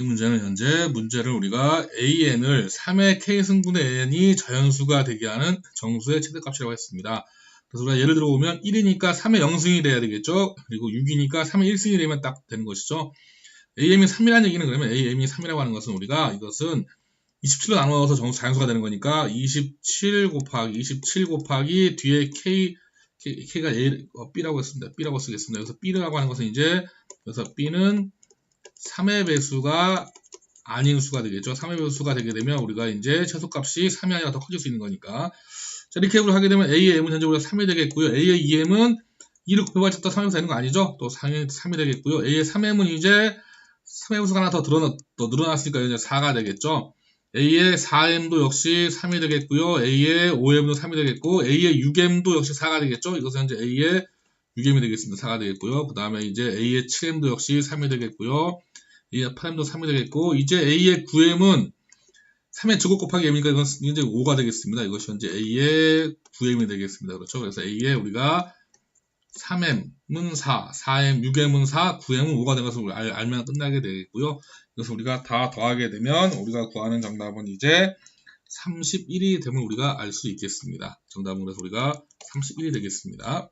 이 문제는 현재 문제를 우리가 AN을 3의 K승분의 AN이 자연수가 되게 하는 정수의 최대값이라고 했습니다. 그래서 우리가 예를 들어 보면 1이니까 3의 0승이 돼야 되겠죠. 그리고 6이니까 3의 1승이 되면 딱 되는 것이죠. AM이 3이라는 얘기는 그러면 AM이 3이라고 하는 것은 우리가 이것은 27로 나누어서 정수 자연수가 되는 거니까 27 곱하기 27 곱하기 뒤에 K, K 가 A, 어, B라고 했습니다. B라고 쓰겠습니다. 여기서 B라고 하는 것은 이제 여기서 B는 3의 배수가 아닌 수가 되겠죠. 3의 배수가 되게 되면 우리가 이제 최소값이 3이 아니라 더 커질 수 있는 거니까. 자, 해을 하게 되면 A의 M은 현재 우리가 3이 되겠고요. A의 2M은 2를 곱해봤자 또 3이 되는 거 아니죠? 또 3이, 3이 되겠고요. A의 3M은 이제 3의 배수가 하나 더 늘어났, 더 늘어났으니까 이제 4가 되겠죠. A의 4M도 역시 3이 되겠고요. A의 5M도 3이 되겠고, A의 6M도 역시 4가 되겠죠. 이것은 현재 A의 6M이 되겠습니다. 4가 되겠고요. 그 다음에 이제 A의 7M도 역시 3이 되겠고요. A의 8M도 3이 되겠고, 이제 A의 9M은 3의 제곱 곱하기 M이니까 이건 이제 5가 되겠습니다. 이것이 현재 A의 9M이 되겠습니다. 그렇죠? 그래서 A의 우리가 3M은 4, 4M, 6M은 4, 9M은 5가 된 것을 알, 알면 끝나게 되겠고요. 그래서 우리가 다 더하게 되면 우리가 구하는 정답은 이제 31이 되면 우리가 알 수 있겠습니다. 정답은 그래서 우리가 31이 되겠습니다.